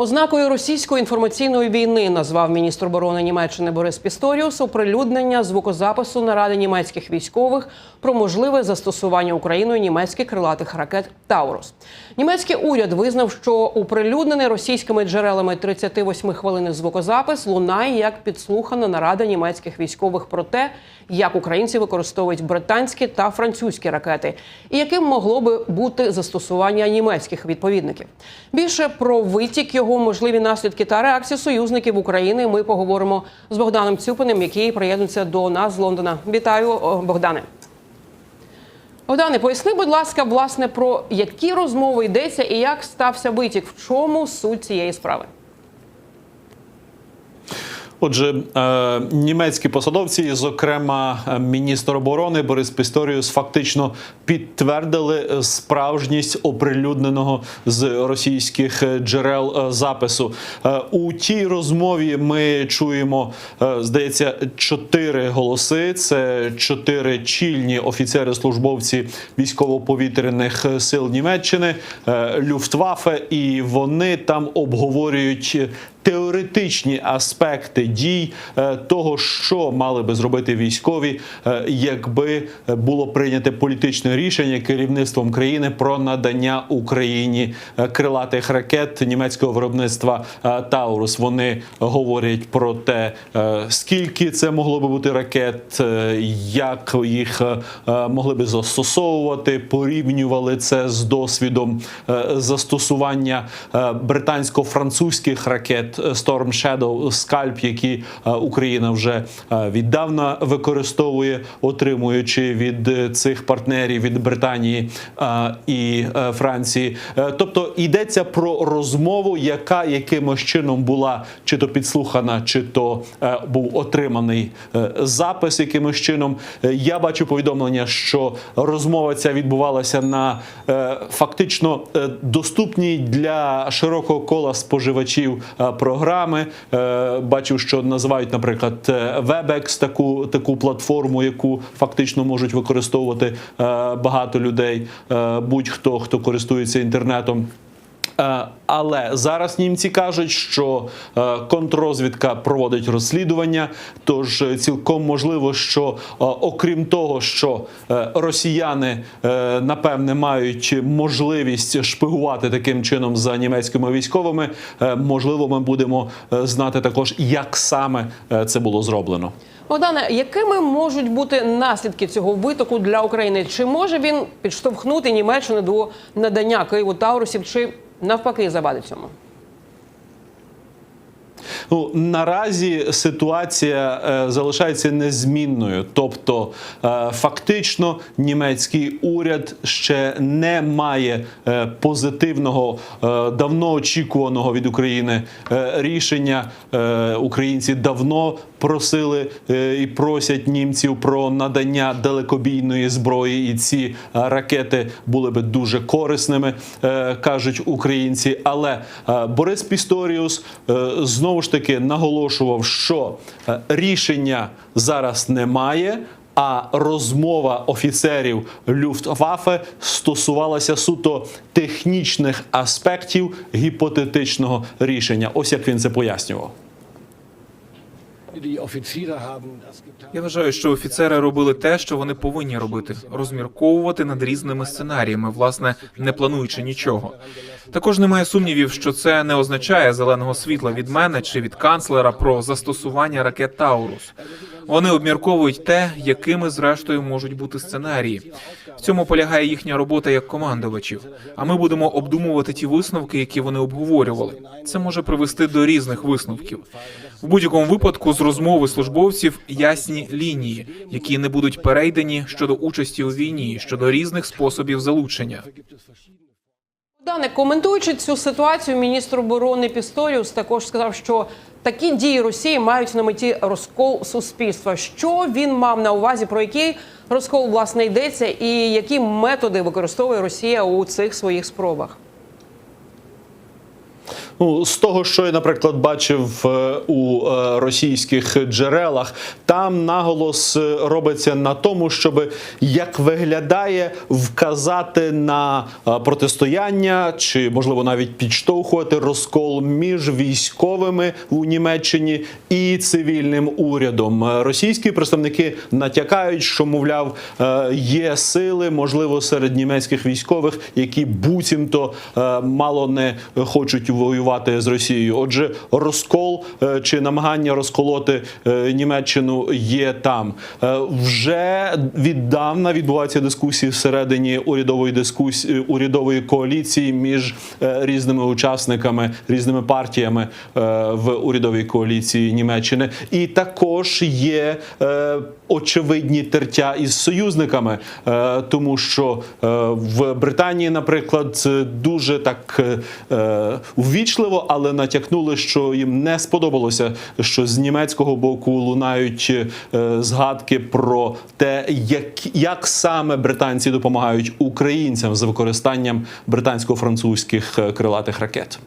Ознакою російської інформаційної війни назвав міністр оборони Німеччини Борис Пісторіус оприлюднення звукозапису наради німецьких військових про можливе застосування Україною німецьких крилатих ракет Таурус. Німецький уряд визнав, що оприлюднений російськими джерелами 38 хвилин звукозапис лунає як підслухана нарада німецьких військових про те, як українці використовують британські та французькі ракети, і яким могло би бути застосування німецьких відповідників. Більше про витік його можливі наслідки та реакції союзників України ми поговоримо з Богданом Цюпиним, який приєднується до нас з Лондона. Вітаю, Богдане. Богдане, поясни, будь ласка, власне, про які розмови йдеться і як стався витік, в чому суть цієї справи? Отже, е, німецькі посадовці, зокрема е, міністр оборони Борис Пісторіус, фактично підтвердили е, справжність оприлюдненого з російських джерел запису. У тій розмові ми чуємо, здається, чотири голоси. Це чотири чільні офіцери-службовці військово-повітряних сил Німеччини, Люфтваффе, і вони там обговорюють теоретичні аспекти дій е, того, що мали би зробити військові, е, якби було прийнято політичне рішення керівництвом країни про надання Україні е, крилатих ракет німецького виробництва е, Таурус. Вони говорять про те, е, скільки це могло би бути ракет, е, як їх е, е, могли би застосовувати, порівнювали це з досвідом е, застосування е, британсько-французьких ракет е, Storm Shadow, Scalp, які е, Україна вже е, віддавна використовує, отримуючи від е, цих партнерів від Британії і Франції. Тобто йдеться про розмову, яка якимось чином була чи то підслухана, чи то був отриманий запис якимось чином. Я бачу повідомлення, що розмова ця відбувалася на фактично доступній для широкого кола споживачів програми. Е, Бачу, що називають, наприклад, е, WebEx, таку, таку платформу, яку фактично можуть використовувати е, багато людей, будь-хто хто користується інтернетом. Е, Але зараз німці кажуть, що е, контррозвідка проводить розслідування. Тож е, цілком можливо, що окрім того, що росіяни напевне мають можливість шпигувати таким чином за німецькими військовими, можливо, ми будемо знати також, як саме це було зроблено. Богдане, якими можуть бути наслідки цього витоку для України? Чи може він підштовхнути Німеччину до надання Києву Таурусів, чи навпаки завадить цьому? Ну наразі ситуація е, залишається незмінною, тобто е, фактично німецький уряд ще не має е, позитивного, е, давно очікуваного від України е, рішення. Е, українці давно просили е, і просять німців про надання далекобійної зброї, і ці е, ракети були би дуже корисними, е, кажуть українці. Але е, Борис Пісторіус е, знову ж таки наголошував, що е, рішення зараз немає. А розмова офіцерів Люфтваффе стосувалася суто технічних аспектів гіпотетичного рішення. Ось як він це пояснював. Я вважаю, що офіцери робили те, що вони повинні робити розмірковувати над різними сценаріями, власне, не плануючи нічого. Також немає сумнівів, що це не означає зеленого світла від мене чи від канцлера про застосування ракет Таурус. Вони обмірковують те, якими зрештою можуть бути сценарії. В цьому полягає їхня робота як командувачів. А ми будемо обдумувати ті висновки, які вони обговорювали. Це може привести до різних висновків. В будь-якому випадку з розмови службовців ясні лінії, які не будуть перейдені щодо участі у війні, щодо різних способів залучення. Богдане, коментуючи цю ситуацію, міністр оборони Пісторіус також сказав, що такі дії Росії мають на меті розкол суспільства. Що він мав на увазі, про який розкол власне йдеться, і які методи використовує Росія у цих своїх спробах? Ну, з того, що я, наприклад, бачив е, у е, російських джерелах, там наголос е, робиться на тому, щоб як виглядає вказати на протистояння чи можливо навіть підштовхувати розкол між військовими у Німеччині і цивільним урядом. Російські представники натякають, що мовляв є сили, можливо, серед німецьких військових, які буцімто мало не хочуть воювати з Росією. Отже, розкол е, чи намагання розколоти е, Німеччину є там. Е, Вже віддавна відбуваються дискусії всередині урядової дискусії урядової коаліції між різними учасниками, різними партіями в урядовій коаліції Німеччини. І також є очевидні тертя із союзниками, тому що в Британії, наприклад, дуже так е, ввічливо, але натякнули, що їм не сподобалося, що з німецького боку лунають е, згадки про те, як, як саме британці допомагають українцям з використанням британсько-французьких е, крилатих ракет.